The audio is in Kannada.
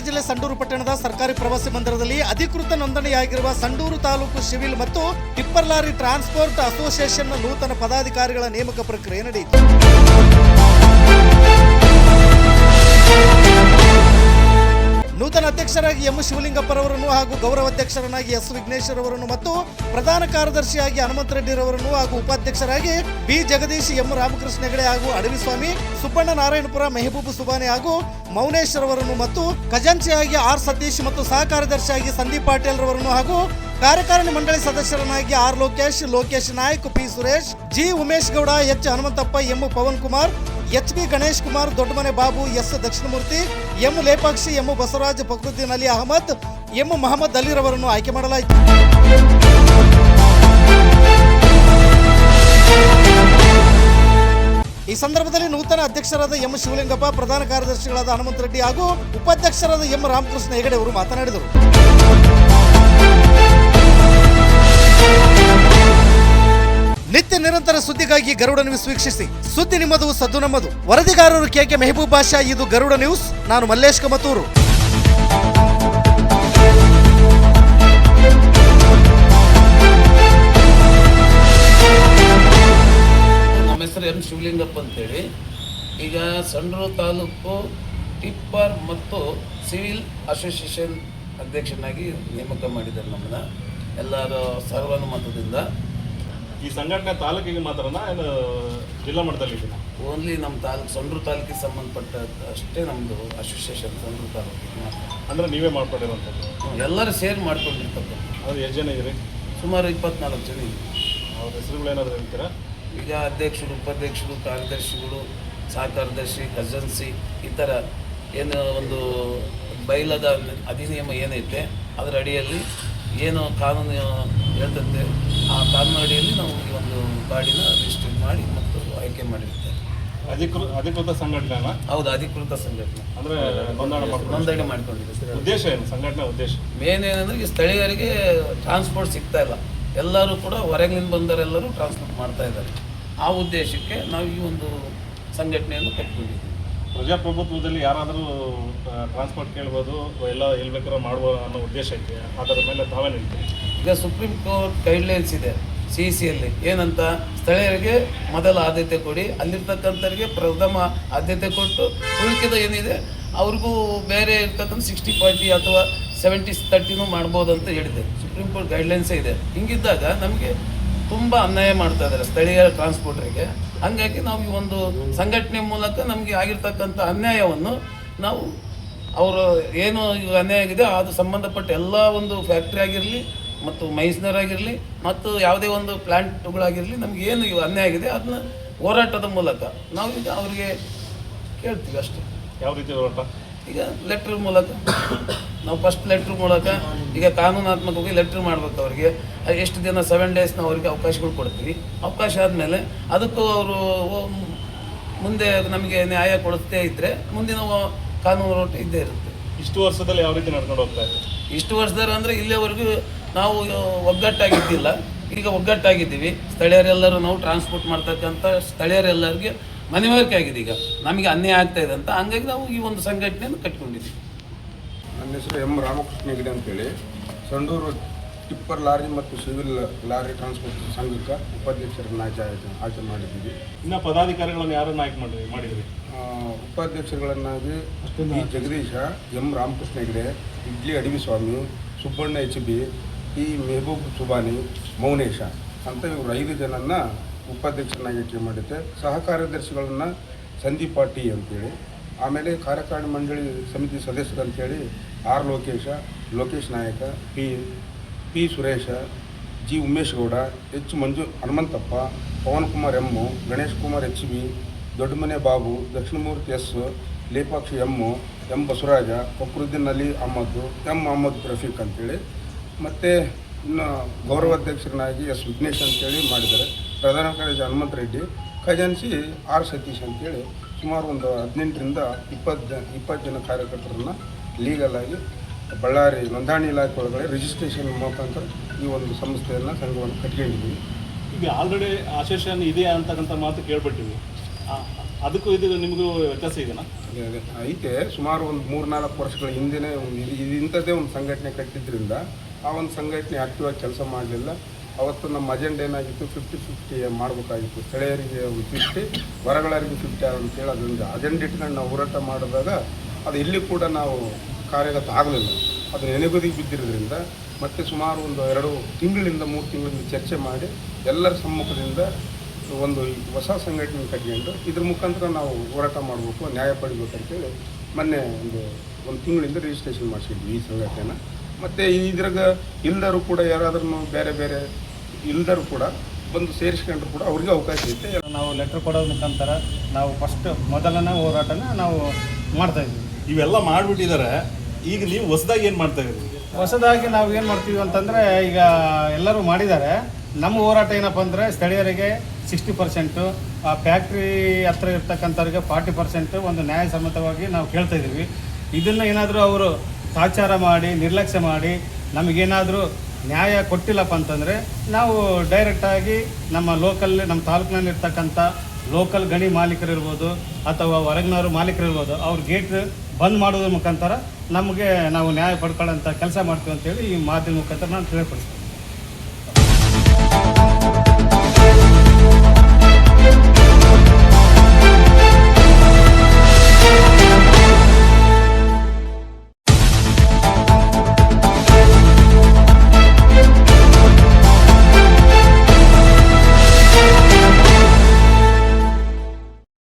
ಜಿಲ್ಲೆ ಸಂಡೂರು ಪಟ್ಟಣದ ಸರ್ಕಾರಿ ಪ್ರವಾಸಿ ಮಂದಿರದಲ್ಲಿ ಅಧಿಕೃತ ನೋಂದಣಿಯಾಗಿರುವ ಸಂಡೂರು ತಾಲೂಕು ಸಿವಿಲ್ ಮತ್ತು ಟಿಪ್ಪರ್ ಲಾರಿ ಟ್ರಾನ್ಸ್ಪೋರ್ಟ್ ಅಸೋಸಿಯೇಷನ್ನ ನೂತನ ಪದಾಧಿಕಾರಿಗಳ ನೇಮಕ ಪ್ರಕ್ರಿಯೆ ನಡೆಯಿತು. ಅಧ್ಯಕ್ಷರಾಗಿ ಎಂ ಶಿವಲಿಂಗಪ್ಪರವರನ್ನು ಹಾಗೂ ಗೌರವ ಅಧ್ಯಕ್ಷರನ್ನಾಗಿ ಎಸ್ ವಿಘ್ನೇಶ್ವರವರನ್ನು ಮತ್ತು ಪ್ರಧಾನ ಕಾರ್ಯದರ್ಶಿಯಾಗಿ ಹನುಮಂತ ರೆಡ್ಡಿರವರನ್ನು ಹಾಗೂ ಉಪಾಧ್ಯಕ್ಷರಾಗಿ ಬಿ ಜಗದೀಶ್, ಎಂ ರಾಮಕೃಷ್ಣ ಹೆಗಡೆ ಹಾಗೂ ಅಡವಿಸ್ವಾಮಿ, ಸುಬ್ಬಣ್ಣ ನಾರಾಯಣಪುರ, ಮೆಹಬೂಬ್ ಸುಬಾನೆ ಹಾಗೂ ಮೌನೇಶ್ವರವರನ್ನು ಮತ್ತು ಖಜಾಂಚಿಯಾಗಿ ಆರ್ ಸತೀಶ್ ಮತ್ತು ಸಹ ಕಾರ್ಯದರ್ಶಿಯಾಗಿ ಸಂದೀಪ್ ಪಾಟೀಲ್ ರವರನ್ನು ಹಾಗೂ ಕಾರ್ಯಕಾರಿಣಿ ಮಂಡಳಿ ಸದಸ್ಯರನ್ನಾಗಿ R Lokesh Lokesh Naik, P Suresh, G Umesh Gowda, H Hanumanthappa, M Pavan Kumar, H B Ganesh Kumar, Doddamane Babu, S Dakshinamurthy, M Lepakshi, M Basavaraj Fakruddin Ali Ahmed, M Mohammed ಅಲಿರವರನ್ನು ಆಯ್ಕೆ ಮಾಡಲಾಯಿತು. ಈ ಸಂದರ್ಭದಲ್ಲಿ ನೂತನ ಅಧ್ಯಕ್ಷರಾದ ಎಂ ಶಿವಲಿಂಗಪ್ಪ, ಪ್ರಧಾನ ಕಾರ್ಯದರ್ಶಿಗಳಾದ ಹನುಮಂತ ರೆಡ್ಡಿ ಹಾಗೂ ಉಪಾಧ್ಯಕ್ಷರಾದ ಎಂ ರಾಮಕೃಷ್ಣ ಹೆಗಡೆ ಅವರು ಮಾತನಾಡಿದರು. ನಿತ್ಯ ನಿರಂತರ ಸುದ್ದಿಗಾಗಿ ಗರುಡ ನ್ಯೂಸ್ ವೀಕ್ಷಿಸಿ. ಸುದ್ದಿ ನಿಮ್ಮದು, ಸದ್ದು ನಮ್ಮದು. ವರದಿಗಾರರು ಕೆಕೆ ಮೆಹಬೂಬ್ ಬಾಷಾ, ಇದು ಗರುಡ ನ್ಯೂಸ್. ನಾನು ಮಲ್ಲೇಶ್ ಕಮತೂರು. ನಮ್ಮ ಹೆಸರು ಎಂ. ಶಿವಲಿಂಗಪ್ಪ ಅಂತೇಳಿ. ಈಗ ಸಂಡೂರು ತಾಲೂಕು ಟಿಪ್ಪರ್ ಮತ್ತು ಸಿವಿಲ್ ಅಸೋಸಿಯೇಷನ್ ಅಧ್ಯಕ್ಷನಾಗಿ ನೇಮಕ ಮಾಡಿದ್ದಾರೆ ನಮ್ಮನ್ನ. ಎಲ್ಲರ ಸರ್ವಾನುಮತದಿಂದ. ಈ ಸಂಘಟನೆ ತಾಲೂಕಿಗೆ ಮಾತ್ರನಾ ಏನು ಜಿಲ್ಲಾ ಮಟ್ಟದಲ್ಲಿ ಇದೆಯಾ ಓನ್ಲಿ ನಮ್ಮ ತಾಲೂಕು ಸಂಡ್ರು ತಾಲೂಕಿಗೆ ಸಂಬಂಧಪಟ್ಟ ಅಷ್ಟೇ ನಮ್ಮದು ಅಸೋಸಿಯೇಷನ್ ಸಂಡ್ರು ತಾಲೂಕಿಗೆ ಮಾತ್ರ. ಅಂದ್ರೆ ನೀವೇ ಮಾಡ್ಕೊಂಡಿರುವಂಥದ್ದು ಎಲ್ಲರೂ ಸೇರ್ ಮಾಡ್ಕೊಂಡಿರ್ತಕ್ಕಂಥ ಅದು ಎಷ್ಟು ಜನ ಇದ್ರಿ ಸುಮಾರು ಇಪ್ಪತ್ನಾಲ್ಕು ಜನ ಇದ್ದೀವಿ. ಅವ್ರ ಹೆಸರುಗಳು ಏನಾದರೂ ಹೇಳ್ತೀರಾ? ಈಗ ಅಧ್ಯಕ್ಷರು ಉಪಾಧ್ಯಕ್ಷರು ಕಾರ್ಯದರ್ಶಿಗಳು ಸಹ ಕಾರ್ಯದರ್ಶಿ ಖಜನ್ಸಿ ಈ ಥರ ಏನು ಒಂದು ಬೈಲದ ಅಧಿನಿಯಮ ಏನೈತೆ ಅದರ ಅಡಿಯಲ್ಲಿ ಏನು ಕಾನೂನು ಹೇಳ್ತಂತೆ ಆ ಕಾಲ್ನಡಿಯಲ್ಲಿ ನಾವು ಈ ಒಂದು ಗಾಡಿನ ರಿಜಿಸ್ಟರ್ ಮಾಡಿ ಮತ್ತು ಆಯ್ಕೆ ಮಾಡಿರ್ತೇವೆ ಅಧಿಕೃತ ಅಧಿಕೃತ ಸಂಘಟನೆನ? ಹೌದು ಅಧಿಕೃತ ಸಂಘಟನೆ. ಅಂದ್ರೆ ನೋಂದಣಿ ಮಾಡ್ಕೊಂಡು. ನೋಂದಣಿ ಮಾಡ್ಕೊಂಡಿದ್ದೀವಿ ಉದ್ದೇಶ ಏನು? ಸಂಘಟನೆ ಉದ್ದೇಶ? ಮೇನ್ ಏನಂದ್ರೆ ಈ ಸ್ಥಳೀಯರಿಗೆ ಟ್ರಾನ್ಸ್ಪೋರ್ಟ್ ಸಿಗ್ತಾ ಇಲ್ಲ. ಎಲ್ಲರೂ ಕೂಡ ಹೊರಗಿನಿಂದ ಬಂದವರೆಲ್ಲರೂ ಟ್ರಾನ್ಸ್ಪೋರ್ಟ್ ಮಾಡ್ತಾ ಇದ್ದಾರೆ. ಆ ಉದ್ದೇಶಕ್ಕೆ ನಾವು ಈ ಒಂದು ಸಂಘಟನೆಯನ್ನು ಕಟ್ಕೊಂಡಿದ್ದೀವಿ ಪ್ರಜಾಪ್ರಭುತ್ವದಲ್ಲಿ ಯಾರಾದರೂ ಟ್ರಾನ್ಸ್ಪೋರ್ಟ್ ಕೇಳ್ಬೋದು ಎಲ್ಲ ಎಲ್ಲಿ ಬೇಕಾದ್ರೂ ಮಾಡ್ಬೋದು ಅನ್ನೋ ಉದ್ದೇಶ ಐತೆ ಅದರ ಮೇಲೆ ತಾವೇ ನಿಲ್ತೀರಿ. ಈಗ ಸುಪ್ರೀಂ ಕೋರ್ಟ್ ಗೈಡ್ಲೈನ್ಸ್ ಇದೆ ಸಿ ಸಿಯಲ್ಲಿ ಏನಂತ? ಸ್ಥಳೀಯರಿಗೆ ಮೊದಲ ಆದ್ಯತೆ ಕೊಡಿ, ಅಲ್ಲಿರ್ತಕ್ಕಂಥವ್ರಿಗೆ ಪ್ರಥಮ ಆದ್ಯತೆ ಕೊಟ್ಟು, ಉಳಿಕೆದ ಏನಿದೆ, ಅವ್ರಿಗೂ ಬೇರೆ ಇರ್ತಕ್ಕಂಥ ಸಿಕ್ಸ್ಟಿ ಫಾರ್ಟಿ ಅಥವಾ ಸೆವೆಂಟಿ ತರ್ಟಿನೂ ಮಾಡ್ಬೋದು ಅಂತ ಹೇಳಿದೆ. ಸುಪ್ರೀಂ ಕೋರ್ಟ್ ಗೈಡ್ಲೈನ್ಸೇ ಇದೆ. ಹಿಂಗಿದ್ದಾಗ ನಮಗೆ ತುಂಬ ಅನ್ಯಾಯ ಮಾಡ್ತಾ ಇದ್ದಾರೆ ಸ್ಥಳೀಯ ಟ್ರಾನ್ಸ್ಪೋರ್ಟರಿಗೆ ಹಾಗಾಗಿ ನಾವು ಈ ಒಂದು ಸಂಘಟನೆ ಮೂಲಕ ನಮಗೆ ಆಗಿರ್ತಕ್ಕಂಥ ಅನ್ಯಾಯವನ್ನು ನಾವು ಅವರು ಏನು ಅನ್ಯಾಯ ಆಗಿದೆ, ಅದು ಸಂಬಂಧಪಟ್ಟ ಎಲ್ಲ ಒಂದು ಫ್ಯಾಕ್ಟ್ರಿ ಆಗಿರಲಿ ಮತ್ತು ಮೈಸ್ನರ್ ಆಗಿರಲಿ ಮತ್ತು ಯಾವುದೇ ಒಂದು ಪ್ಲ್ಯಾಂಟ್ಗಳಾಗಿರಲಿ ನಮಗೆ ಏನು ಅನ್ಯಾಯ ಆಗಿದೆ ಅದನ್ನ ಹೋರಾಟದ ಮೂಲಕ ನಾವು ಈಗ ಅವರಿಗೆ ಕೇಳ್ತೀವಿ ಅಷ್ಟೇ. ಯಾವ ರೀತಿ ಹೋರಾಟ? ಈಗ ಲೆಟ್ರ್ ಮೂಲಕ ನಾವು ಫಸ್ಟ್ ಲೆಟ್ರ್ ಮೂಲಕ ಈಗ ಕಾನೂನಾತ್ಮಕವಾಗಿ ಲೆಟ್ರ್ ಮಾಡ್ಬೇಕು ಅವರಿಗೆ. ಎಷ್ಟು ದಿನ ಸೆವೆನ್ ಡೇಸ್ ನಾವು ಅವ್ರಿಗೆ ಅವಕಾಶಗಳು ಕೊಡ್ತೀವಿ. ಅವಕಾಶ ಆದಮೇಲೆ ಅದಕ್ಕೂ ಅವರು ಮುಂದೆ ನಮಗೆ ನ್ಯಾಯ ಕೊಡುತ್ತೇ ಇದ್ದರೆ ಮುಂದಿನ ಕಾನೂನು ಹೋರಾಟ ಇದ್ದೇ ಇರುತ್ತೆ. ಇಷ್ಟು ವರ್ಷದಲ್ಲಿ ಯಾವ ರೀತಿ ನಡ್ಕೊಂಡು ಹೋಗ್ತಾ ಇದೆ? ಇಷ್ಟು ವರ್ಷದಲ್ಲಿ ಅಂದರೆ ಇಲ್ಲಿಯವರೆಗೂ ನಾವು ಒಗ್ಗಟ್ಟಾಗಿದ್ದಿಲ್ಲ. ಈಗ ಒಗ್ಗಟ್ಟಾಗಿದ್ದೀವಿ. ಸ್ಥಳೀಯರೆಲ್ಲರೂ ನಾವು ಟ್ರಾನ್ಸ್ಪೋರ್ಟ್ ಮಾಡ್ತಕ್ಕಂಥ ಸ್ಥಳೀಯರೆಲ್ಲರಿಗೆ ಮನವರಿಕೆ ಆಗಿದೆ ಈಗ. ನಮಗೆ ಅನ್ಯಾಯ ಆಗ್ತಾ ಇದೆ ಅಂತ. ಹಂಗಾಗಿ ನಾವು ಈ ಒಂದು ಸಂಘಟನೆಯನ್ನು ಕಟ್ಕೊಂಡಿದ್ದೀವಿ ನನ್ನ ಹೆಸರು ಎಂ ರಾಮಕೃಷ್ಣ ಹೆಗಡೆ ಅಂತೇಳಿ. ಸಂಡೂರು ಟಿಪ್ಪರ್ ಲಾರಿ ಮತ್ತು ಸಿವಿಲ್ ಲಾರಿ ಟ್ರಾನ್ಸ್ಪೋರ್ಟ್ ಸಂಘಕ್ಕೆ ಉಪಾಧ್ಯಕ್ಷರನ್ನು ಆಯ್ಕೆ ಆಯ್ಕೆ- ಆಯ್ಕೆ ಮಾಡಿದ್ದೀವಿ. ಇನ್ನು ಪದಾಧಿಕಾರಿಗಳನ್ನು ಯಾರನ್ನು ಆಯ್ಕೆ ಮಾಡಿ ಮಾಡಿದ್ರಿ? ಆ, ಉಪಾಧ್ಯಕ್ಷರುಗಳನ್ನಾಗಿ ಈ Jagadish M Ramakrishna Hegde, idli Adaviswamy Subbanna H B P Mehaboob Subhani, Mounesh ಅಂತ ಇವರು ಐದು ಜನನ್ನ ಉಪಾಧ್ಯಕ್ಷರನ್ನಾಗಿ ಆಯ್ಕೆ ಮಾಡಿದ್ದೆ. ಸಹ ಕಾರ್ಯದರ್ಶಿಗಳನ್ನು ಸಂದೀಪ್ ಪಾಟಿ ಅಂತೇಳಿ, ಆಮೇಲೆ ಕಾರ್ಯಕಾರಿಣಿ ಮಂಡಳಿ ಸಮಿತಿ ಸದಸ್ಯರು ಅಂತೇಳಿ R Lokesh, Lokesh Nayaka, P P Suresh, G Umesh Gowda, H Manju Hanumanthappa, Pavan Kumar M, Ganesh Kumar H B Doddamane Babu, Dakshinamurthy S, Lepakshi M, M Basavaraja Fakruddin Ali Ahmed M Ahmed Rafiq ಅಂತೇಳಿ. ಮತ್ತು ಇನ್ನು ಗೌರವಾಧ್ಯಕ್ಷರನ್ನಾಗಿ ಎಸ್ ವಿಘ್ನೇಶ್ ಅಂತೇಳಿ ಮಾಡಿದ್ದಾರೆ. ಪ್ರಧಾನ ಕಾರ್ಯದರ್ಶಿ ಹನುಮಂತ ರೆಡ್ಡಿ ಖಜಾನ್ಸಿ ಆರ್ ಸತೀಶ್ ಅಂತೇಳಿ ಸುಮಾರು ಒಂದು ಹದಿನೆಂಟರಿಂದ ಇಪ್ಪತ್ತು ಜನ ಇಪ್ಪತ್ತು ಜನ ಕಾರ್ಯಕರ್ತರನ್ನು ಆಗಿ ಬಳ್ಳಾರಿ ನೋಂದಣಿ ಇಲಾಖೆ ಒಳಗಡೆ ರಿಜಿಸ್ಟ್ರೇಷನ್ ಮುಖಾಂತರ ಈ ಒಂದು ಸಂಸ್ಥೆಯನ್ನು ಸಂಘವನ್ನು ಕಟ್ಕೊಂಡಿದ್ದೀವಿ. ಈಗ ಆಲ್ರೆಡಿ ಅಸೋಸಿಯೇಷನ್ ಇದೆಯಾ ಅಂತಕ್ಕಂಥ ಮಾತು ಕೇಳ್ಬಿಟ್ಟಿವಿ. ಅದಕ್ಕೂ ಇದು ನಿಮಗೂ ವ್ಯತ್ಯಾಸ ಇದೆಯಾ ಐತೆ, ಸುಮಾರು ಒಂದು ಮೂರು ನಾಲ್ಕು ವರ್ಷಗಳ ಹಿಂದೆನೇ ಒಂದು ಇಂಥದ್ದೇ ಒಂದು ಸಂಘಟನೆ ಕಟ್ಟಿದ್ರಿಂದ ಆ ಒಂದು ಸಂಘಟನೆ ಆಕ್ಟಿವ್ ಆಗಿ ಕೆಲಸ ಮಾಡಲಿಲ್ಲ. ಅವತ್ತು ನಮ್ಮ ಅಜೆಂಡ ಏನಾಗಿತ್ತು? ಫಿಫ್ಟಿ ಫಿಫ್ಟಿ ಮಾಡಬೇಕಾಗಿತ್ತು. ಸ್ಥಳೀಯರಿಗೆ ಒಂದು ಫಿಫ್ಟಿ ಹೊರಗಳರಿಗೆ ಫಿಫ್ಟಿ ಅಂತೇಳಿ ಅದೊಂದು ಅಜೆಂಡ ಇಟ್ಕೊಂಡು ನಾವು ಹೋರಾಟ ಮಾಡಿದಾಗ ಅದು ಇಲ್ಲಿ ಕೂಡ ನಾವು ಕಾರ್ಯಗತ ಆಗಲಿಲ್ಲ. ಅದು ನೆನೆಗುದಿಗೆ ಬಿದ್ದಿರೋದ್ರಿಂದ ಮತ್ತೆ ಸುಮಾರು ಒಂದು ಎರಡು ತಿಂಗಳಿಂದ ಮೂರು ತಿಂಗಳಿಂದ ಚರ್ಚೆ ಮಾಡಿ ಎಲ್ಲರ ಸಮ್ಮುಖದಿಂದ ಒಂದು ಹೊಸ ಸಂಘಟನೆ ಕಟ್ಕೊಂಡು ಇದ್ರ ಮುಖಾಂತರ ನಾವು ಹೋರಾಟ ಮಾಡಬೇಕು ನ್ಯಾಯ ಪಡಿಬೇಕಂತೇಳಿ ಮೊನ್ನೆ ಒಂದು ಒಂದು ತಿಂಗಳಿಂದ ರಿಜಿಸ್ಟ್ರೇಷನ್ ಮಾಡಿಸಿದ್ವಿ ಈ ಸಂಘಟನೆನ. ಮತ್ತು ಇದ್ರಾಗ ಇಲ್ಲದರೂ ಕೂಡ ಯಾರಾದ್ರೂ ಬೇರೆ ಬೇರೆ ಇಲ್ದರೂ ಕೂಡ ಬಂದು ಸೇರಿಸ್ಕೊಂಡ್ರು ಕೂಡ ಅವ್ರಿಗೆ ಅವಕಾಶ ಐತೆ ನಾವು ಲೆಟ್ರ್ ಕೊಡೋದ್ರ ಮುಖಾಂತರ ನಾವು ಫಸ್ಟ್ ಮೊದಲನೇ ಹೋರಾಟನ ನಾವು ಮಾಡ್ತಾ ಇದ್ವಿ. ಇವೆಲ್ಲ ಮಾಡಿಬಿಟ್ಟಿದ್ದಾರೆ ಈಗ ನೀವು ಹೊಸದಾಗಿ ಏನು ಮಾಡ್ತಾ ಇದ್ದೀವಿ ಹೊಸದಾಗಿ ನಾವು ಏನು ಮಾಡ್ತೀವಿ ಅಂತಂದರೆ ಈಗ ಎಲ್ಲರೂ ಮಾಡಿದ್ದಾರೆ. ನಮ್ಮ ಹೋರಾಟ ಏನಪ್ಪ ಅಂದರೆ ಸ್ಥಳೀಯರಿಗೆ ಸಿಕ್ಸ್ಟಿ ಪರ್ಸೆಂಟು ಆ ಫ್ಯಾಕ್ಟ್ರಿ ಹತ್ರ ಇರ್ತಕ್ಕಂಥವ್ರಿಗೆ ಫಾರ್ಟಿ ಪರ್ಸೆಂಟು ಒಂದು ನ್ಯಾಯಸಮ್ಮತವಾಗಿ ನಾವು ಕೇಳ್ತಾ ಇದ್ದೀವಿ. ಇದನ್ನು ಏನಾದರೂ ಅವರು ತಾಚಾರ ಮಾಡಿ, ನಿರ್ಲಕ್ಷ್ಯ ಮಾಡಿ ನಮಗೇನಾದರೂ ನ್ಯಾಯ ಕೊಟ್ಟಿಲ್ಲಪ್ಪ ಅಂತಂದರೆ ನಾವು ಡೈರೆಕ್ಟಾಗಿ ನಮ್ಮ ಲೋಕಲ್ ನಮ್ಮ ತಾಲೂಕಿನಲ್ಲಿರ್ತಕ್ಕಂಥ ಲೋಕಲ್ ಗಣಿ ಮಾಲೀಕರಿರ್ಬೋದು ಅಥವಾ ಹೊರಗಿನವರು ಮಾಲೀಕರಿರ್ಬೋದು ಅವ್ರ ಗೇಟ್ ಬಂದ್ ಮಾಡೋದ್ರ ಮುಖಾಂತರ ನಮಗೆ ನಾವು ನ್ಯಾಯ ಪಡ್ಕೊಳ್ಳೋಂಥ ಕೆಲಸ ಮಾಡ್ತೀವಿ ಅಂತೇಳಿ ಈ ಮಾತಿನ ಮುಖಾಂತರ ನಾನು ತಿಳಿಪಡಿಸ್ತೀನಿ